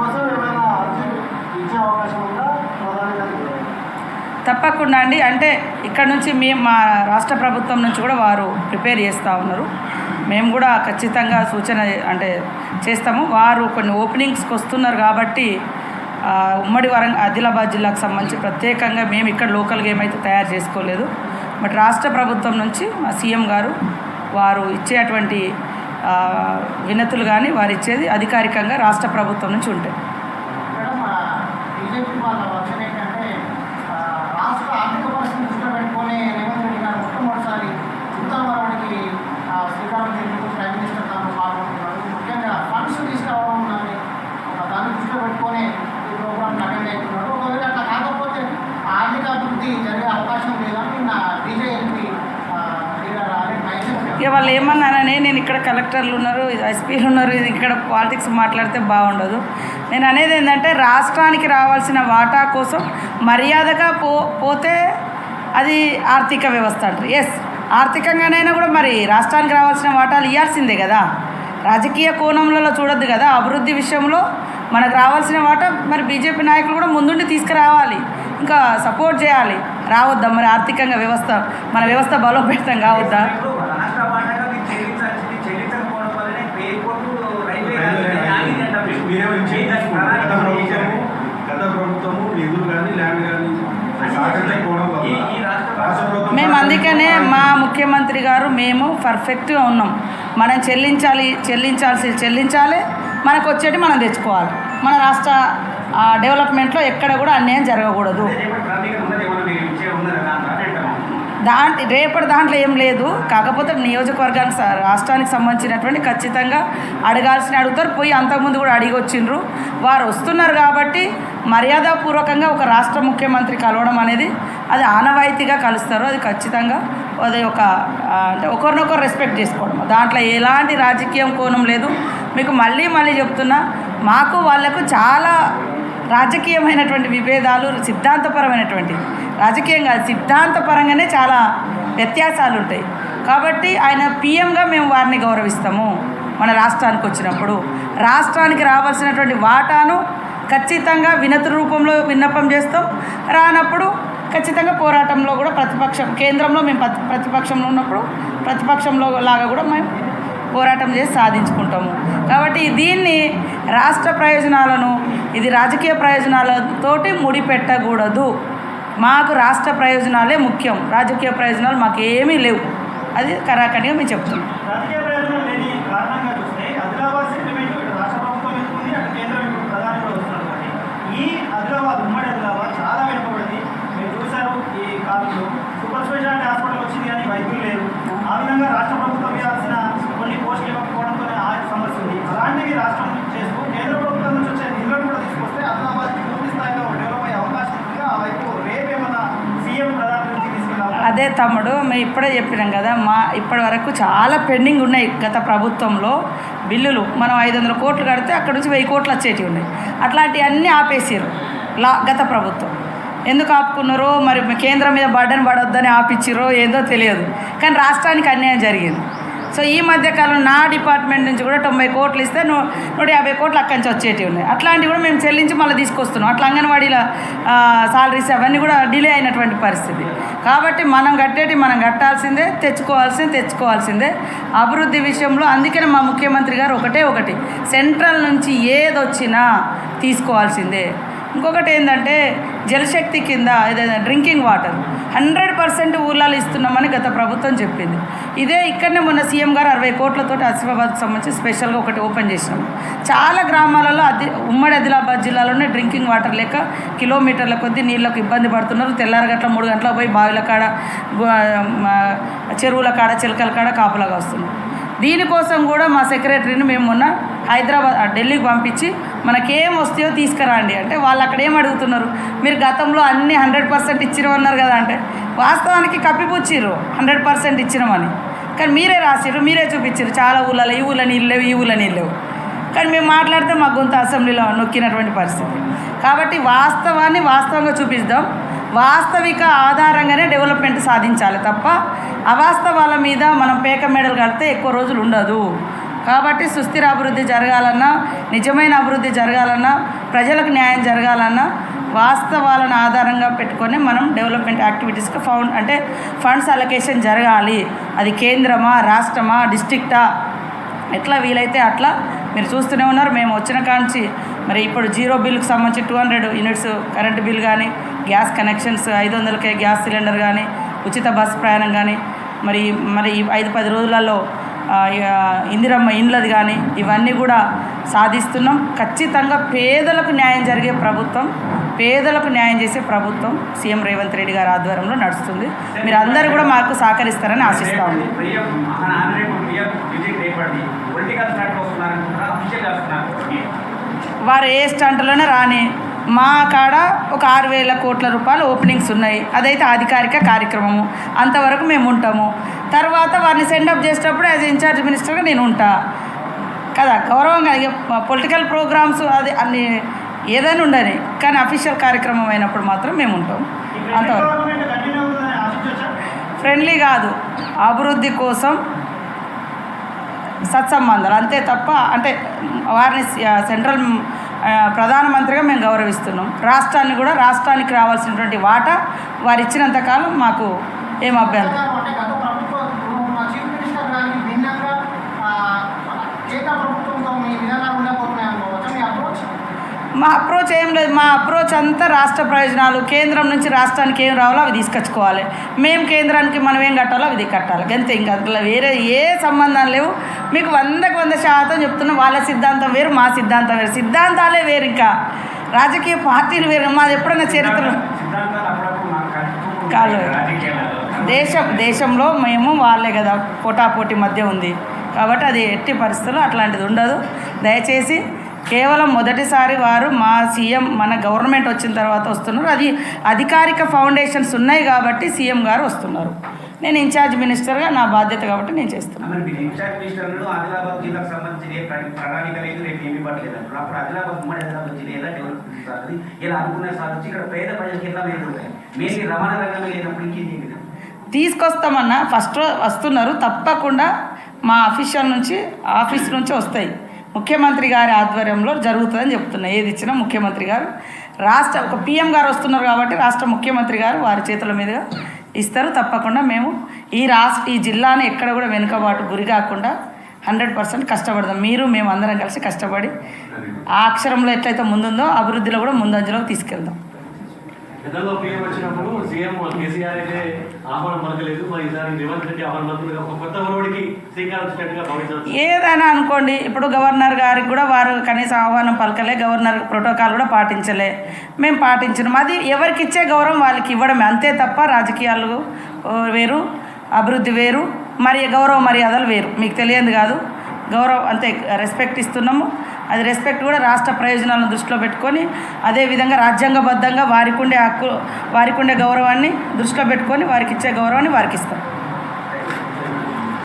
కోసం ఏమైనా అర్జీ ఇచ్చే అవకాశం ఉందా ప్రధాని గారికి తప్పకుండా అండి. అంటే ఇక్కడ నుంచి మేము మా రాష్ట్ర ప్రభుత్వం నుంచి కూడా వారు ప్రిపేర్ చేస్తూ ఉన్నారు. మేము కూడా ఖచ్చితంగా సూచన అంటే చేస్తాము. వారు కొన్ని ఓపెనింగ్స్కి వస్తున్నారు కాబట్టి ఉమ్మడి వరంగ ఆదిలాబాద్ జిల్లాకు సంబంధించి ప్రత్యేకంగా మేము ఇక్కడ లోకల్గా ఏమైతే తయారు చేసుకోలేదు. బట్ రాష్ట్ర ప్రభుత్వం నుంచి మా సీఎం గారు వారు ఇచ్చేటువంటి వినతులు కానీ వారు ఇచ్చేది అధికారికంగా రాష్ట్ర ప్రభుత్వం నుంచి ఉంటాయి మేడం బీజేపీ వాళ్ళ వర్షన్ ఏంటంటే ఆ, రాష్ట్ర ఆర్థిక పరిస్థితిని దృష్టిలో పెట్టుకొని రేవంత్ రెడ్డి గారు మొట్టమొదటిసారి ఉత్తరవరానికి శ్రీకారం చుట్టూ ప్రైమ్ మినిస్టర్ తాను పాల్గొంటున్నారు ముఖ్యంగా ఫండ్స్ తీసుకురావడం అని ఒక దాన్ని దృష్టిలో పెట్టుకొని ఈ ప్రోగ్రామ్ అటెండ్ అవుతున్నాడు ఒకవేళ అట్లా కాకపోతే ఆర్థిక అభివృద్ధి జరిగే అవకాశం లేదని నా బీజేపీ లీడర్ అదే మహేశ్వర్ ఇక వాళ్ళు ఏమన్నానని నేను ఇక్కడ కలెక్టర్లు ఉన్నారు ఎస్పీలు ఉన్నారు ఇది ఇక్కడ పాలిటిక్స్ మాట్లాడితే బాగుండదు. నేను అనేది ఏంటంటే రాష్ట్రానికి రావాల్సిన వాటా కోసం మర్యాదగా పో పోతే అది ఆర్థిక వ్యవస్థ అంటారు. ఎస్ ఆర్థికంగానైనా కూడా మరి రాష్ట్రానికి రావాల్సిన వాటాలు ఇవ్వాల్సిందే కదా. రాజకీయ కోణంలో చూడొద్దు కదా. అభివృద్ధి విషయంలో మనకు రావాల్సిన వాట మరి బీజేపీ నాయకులు కూడా ముందుండి తీసుకురావాలి. ఇంకా సపోర్ట్ చేయాలి. రావద్దా మరి ఆర్థికంగా వ్యవస్థ? మన వ్యవస్థ బలోపేతం కావద్దా? ఇచ్చేయించుకుంటారు. గత ప్రభుత్వము గత ప్రభుత్వము నిధులు కానీ ల్యాండ్ కానీ మేము అందుకనే మా ముఖ్యమంత్రి గారు మేము పర్ఫెక్ట్గా ఉన్నాం. మనం చెల్లించాలి చెల్లించాల్సి చెల్లించాలి. మనకు వచ్చేటి మనం తెచ్చుకోవాలి. మన రాష్ట్ర ఆ, డెవలప్మెంట్లో ఎక్కడ కూడా అన్యాయం జరగకూడదు అదే రేపటి ట్రాఫిక్ ఉన్నది ఏమన్నా మీరు ఇచ్చే ఉన్నదా దాంట్లో అని అంటాము. దాంట్ రేపటి దాంట్లో ఏం లేదు. కాకపోతే నియోజకవర్గానికి స- రాష్ట్రానికి సంబంధించినటువంటి ఖచ్చితంగా అడగాల్సిన అడుగుతారు. పోయి అంతకుముందు కూడా అడిగి వచ్చిండ్రు. వారు వస్తున్నారు కాబట్టి మర్యాదపూర్వకంగా ఒక రాష్ట్ర ముఖ్యమంత్రి కలవడం అనేది అది ఆనవాయితీగా కలుస్తారు. అది ఖచ్చితంగా అది ఒక అంటే ఒకరినొకరు రెస్పెక్ట్ చేసుకోవడం. దాంట్లో ఎలాంటి రాజకీయం కోణం లేదు. మీకు మళ్ళీ మళ్ళీ చెప్తున్నా మాకు వాళ్ళకు చాలా రాజకీయమైనటువంటి విభేదాలు సిద్ధాంతపరమైనటువంటి రాజకీయం కాదు సిద్ధాంతపరంగానే చాలా వ్యత్యాసాలు ఉంటాయి. కాబట్టి ఆయన పిఎంగా మేము వారిని గౌరవిస్తాము మన రాష్ట్రానికి వచ్చినప్పుడు. రాష్ట్రానికి రావాల్సినటువంటి వాటాను ఖచ్చితంగా వినతి రూపంలో విన్నపం చేస్తాం. రానప్పుడు ఖచ్చితంగా పోరాటంలో కూడా ప్రతిపక్షం కేంద్రంలో మేము ప్రతిపక్షంలో ఉన్నప్పుడు ప్రతిపక్షంలో లాగా కూడా మేము పోరాటం చేసి సాధించుకుంటాము. కాబట్టి దీన్ని రాష్ట్ర ప్రయోజనాలను ఇది రాజకీయ ప్రయోజనాలతోటి ముడిపెట్టకూడదు. మాకు రాష్ట్ర ప్రయోజనాలే ముఖ్యం. రాజకీయ ప్రయోజనాలు మాకు ఏమీ లేవు. అది కరాఖండిగా మేము చెప్తున్నాం. సూపర్ స్పెషాలిటీ హాస్పిటల్ వచ్చింది కానీ వైద్యులు లేరు. ఆ విధంగా రాష్ట్ర ప్రభుత్వం ఇవ్వాల్సిన కొన్ని పోస్టులు ఇవ్వకపోవడంతో ఆ సమస్య ఉంది అలాంటివి రాష్ట్రం చేస్తూ కేంద్ర ప్రభుత్వం నుంచి వచ్చే నిధులను కూడా తీసుకొస్తే ఆదిలాబాద్ పూర్తి స్థాయిలో డెవలప్ అయ్యే అవకాశం ఉంది ఆ వైపు రేపేమన్నా సీఎం ప్రధాని నుంచి తీసుకెళ్ళే అవకాశం అదే తమ్ముడు మేము ఇప్పుడే చెప్పినాం కదా మా ఇప్పటి వరకు చాలా పెండింగ్ ఉన్నాయి గత ప్రభుత్వంలో బిల్లులు. మనం ఐదు వందల కోట్లు కడితే అక్కడ నుంచి వెయ్యి కోట్లు వచ్చేటివి ఉన్నాయి. అట్లాంటివన్నీ ఆపేసారు లా గత ప్రభుత్వం. ఎందుకు ఆపుకున్నారో మరి కేంద్రం మీద బర్డన్ పడొద్దని ఆపిచ్చిరో ఏందో తెలియదు. కానీ రాష్ట్రానికి అన్యాయం జరిగింది. సో ఈ మధ్యకాలం నా డిపార్ట్మెంట్ నుంచి కూడా తొంభై కోట్లు ఇస్తే నూ నూట యాభై కోట్లు అక్కడి నుంచి వచ్చేటివి ఉన్నాయి. అట్లాంటివి కూడా మేము చెల్లించి మళ్ళీ తీసుకొస్తున్నాం. అట్లా అంగన్వాడీల సాలరీస్ అవన్నీ కూడా డిలే అయినటువంటి పరిస్థితి. కాబట్టి మనం కట్టేటి మనం కట్టాల్సిందే తెచ్చుకోవాల్సిందే తెచ్చుకోవాల్సిందే. అభివృద్ధి విషయంలో అందుకనే మా ముఖ్యమంత్రి గారు ఒకటే ఒకటి సెంట్రల్ నుంచి ఏదొచ్చినా తీసుకోవాల్సిందే. ఇంకొకటి ఏంటంటే జలశక్తి కింద ఏదైనా డ్రింకింగ్ వాటర్ హండ్రెడ్ పర్సెంట్ ఊర్లలో ఇస్తున్నామని గత ప్రభుత్వం చెప్పింది. ఇదే ఇక్కడనే మొన్న సీఎం గారు అరవై కోట్లతోటి ఆసిఫాబాద్కి సంబంధించి స్పెషల్గా ఒకటి ఓపెన్ చేసినాము చాలా గ్రామాలలో అది ఉమ్మడి ఆదిలాబాద్ జిల్లాలోనే డ్రింకింగ్ వాటర్ లేక కిలోమీటర్ల కొద్దీ నీళ్ళకు ఇబ్బంది పడుతున్నారు. తెల్లారి మూడు గంటల పోయి బావిల కాడ చెరువుల కాడ చిలకల కాడ కాపులాగా వస్తున్నారు దీనికోసం కూడా మా సెక్రటరీని మేము మొన్న హైదరాబాద్ ఢిల్లీకి పంపించి మనకేం వస్తాయో తీసుకురండి. అంటే వాళ్ళు అక్కడ ఏం అడుగుతున్నారు? మీరు గతంలో అన్ని హండ్రెడ్ పర్సెంట్ ఇచ్చిరమన్నారు కదా అంటే వాస్తవానికి కప్పిపుచ్చిర్రు హండ్రెడ్ పర్సెంట్ ఇచ్చినామని. కానీ మీరే రాసిర్రు మీరే చూపించారు చాలా ఊళ్ళలో ఈ ఊళ్ళని నీళ్ళు లేవు ఈ ఊళ్ళని ఇల్లేవు లేవు. కానీ మేము మాట్లాడితే మా గొంతు అసెంబ్లీలో నొక్కినటువంటి పరిస్థితి. కాబట్టి వాస్తవాన్ని వాస్తవంగా చూపిద్దాం. వాస్తవిక ఆధారంగానే డెవలప్మెంట్ సాధించాలి తప్ప అవాస్తవాల మీద మనం పేక మెడలు కడితే ఎక్కువ రోజులు ఉండదు. కాబట్టి సుస్థిర అభివృద్ధి జరగాలన్నా నిజమైన అభివృద్ధి జరగాలన్నా ప్రజలకు న్యాయం జరగాలన్నా వాస్తవాలను ఆధారంగా పెట్టుకొని మనం డెవలప్మెంట్ యాక్టివిటీస్కి ఫౌండ్ అంటే ఫండ్స్ అలొకేషన్ జరగాలి. అది కేంద్రమా రాష్ట్రమా డిస్ట్రిక్టా ఎట్లా వీలైతే అట్లా మీరు చూస్తూనే ఉన్నారు మేము వచ్చిన కాంచి మరి ఇప్పుడు జీరో బిల్కి సంబంధించి two hundred units current bill కానీ గ్యాస్ కనెక్షన్స్ ఐదు వందలకే గ్యాస్ సిలిండర్ కానీ ఉచిత బస్సు ప్రయాణం కానీ మరి మరి ఐదు పది రోజులలో ఇందిరమ్మ ఇండ్లది కానీ ఇవన్నీ కూడా సాధిస్తున్నాం. ఖచ్చితంగా పేదలకు న్యాయం జరిగే ప్రభుత్వం పేదలకు న్యాయం చేసే ప్రభుత్వం సీఎం రేవంత్ రెడ్డి గారి ఆధ్వర్యంలో నడుస్తుంది. మీరు అందరూ కూడా మాకు సహకరిస్తారని ఆశిస్తా ఉంది వారు ఏ స్టంట్లోనే రాని మా కాడ ఒక ఆరు వేల కోట్ల రూపాయలు ఓపెనింగ్స్ ఉన్నాయి. అదైతే అధికారిక కార్యక్రమము. అంతవరకు మేము ఉంటాము. తర్వాత వారిని సెండప్ చేసేటప్పుడు యాజ్ ఇన్ఛార్జ్ మినిస్టర్గా నేను ఉంటా. కదా గౌరవంగా పొలిటికల్ ప్రోగ్రామ్స్ అది అన్ని ఏదైనా ఉండని కానీ అఫీషియల్ కార్యక్రమం అయినప్పుడు మాత్రం మేము ఉంటాం అంతవరకు. ఫ్రెండ్లీ కాదు. అభివృద్ధి కోసం సత్సంబంధాలు. అంతే తప్ప అంటే వారిని సెంట్రల్ ప్రధానమంత్రిగా మేము గౌరవిస్తున్నాం. రాష్ట్రాన్ని కూడా రాష్ట్రానికి రావాల్సినటువంటి వాటా వారు ఇచ్చినంతకాలం మాకు ఏం అభ్యర్థం అంటే గత ప్రభుత్వం ఉన్న చీఫ్ మినిస్టర్ గారికి భిన్నంగా ఆ, కేంద్ర ప్రభుత్వంతో మీ విధానాలు ఉండబోతున్నాయి అనుకోవచ్చు మీ అప్రోచ్ మా అప్రోచ్ ఏం లేదు. మా అప్రోచ్ అంతా రాష్ట్ర ప్రయోజనాలు. కేంద్రం నుంచి రాష్ట్రానికి ఏం రావాలో అవి తీసుకొచ్చుకోవాలి. మేము కేంద్రానికి మనం ఏం కట్టాలో అవి కట్టాలి. అంతే ఇంకా అట్లా వేరే ఏ సంబంధం లేవు. మీకు వందకు వంద శాతం చెప్తున్నా వాళ్ళ సిద్ధాంతం వేరు మా సిద్ధాంతం వేరు. సిద్ధాంతాలే వేరు ఇంకా. రాజకీయ పార్టీలు వేరు. మాది ఎప్పుడైనా చరిత్రలో కాలు. కాదు. దేశం దేశంలో మేము వాళ్ళే కదా పోటాపోటీ మధ్య ఉంది. కాబట్టి అది ఎట్టి పరిస్థితుల్లో అట్లాంటిది ఉండదు. దయచేసి కేవలం మొదటిసారి వారు మా సీఎం మన గవర్నమెంట్ వచ్చిన తర్వాత వస్తున్నారు. అది అధికారిక ఫౌండేషన్స్ ఉన్నాయి కాబట్టి సీఎం గారు వస్తున్నారు. నేను ఇన్ఛార్జ్ మినిస్టర్గా నా బాధ్యత కాబట్టి నేను చేస్తున్నాను. తీసుకొస్తామన్నా. ఫస్ట్ వస్తున్నారు. తప్పకుండా మా అఫీషియల్ నుంచి ఆఫీస్ నుంచి వస్తాయి. ముఖ్యమంత్రి గారి ఆధ్వర్యంలో జరుగుతుందని చెప్తున్నాయి ఏది ఇచ్చినా ముఖ్యమంత్రి గారు రాష్ట్ర ఒక పిఎం గారు వస్తున్నారు కాబట్టి రాష్ట్ర ముఖ్యమంత్రి గారు వారి చేతుల మీదుగా ఇస్తారు. తప్పకుండా మేము ఈ రాష్ట్ర ఈ జిల్లాని ఎక్కడ కూడా వెనుకబాటు గురి కాకుండా హండ్రెడ్ పర్సెంట్ కష్టపడదాం. మీరు మేము అందరం కలిసి కష్టపడి ఆ అక్షరంలో ఎట్లయితే ముందుందో అభివృద్ధిలో కూడా ముందంజలోకి తీసుకెళ్దాం. గతంలో పిఎం వచ్చినప్పుడు సీఎం కేసీఆర్ అయితే ఆహ్వానం పలకలేదు. మరి ఈసారి రేవంత్ రెడ్డి ఆహ్వానం పలుకుతుంది. ఒక కొత్త ఒరవడికి శ్రీకారం చుట్టినట్టుగా భావించవచ్చు. ఏదైనా అనుకోండి ఇప్పుడు గవర్నర్ గారికి కూడా వారు కనీసం ఆహ్వానం పలకలే గవర్నర్ ప్రోటోకాల్ కూడా పాటించలే. మేము పాటించినాం. అది ఎవరికి ఇచ్చే గౌరవం వాళ్ళకి ఇవ్వడమే. అంతే తప్ప రాజకీయాలు వేరు అభివృద్ధి వేరు మరి గౌరవ మర్యాదలు వేరు. మీకు తెలియదు కాదు. గౌరవం అంతే రెస్పెక్ట్ ఇస్తున్నాము. అది రెస్పెక్ట్ కూడా రాష్ట్ర ప్రయోజనాలను దృష్టిలో పెట్టుకొని అదేవిధంగా రాజ్యాంగబద్ధంగా వారికి ఉండే హక్కు వారికి ఉండే గౌరవాన్ని దృష్టిలో పెట్టుకొని వారికి ఇచ్చే గౌరవాన్ని వారికి ఇస్తాం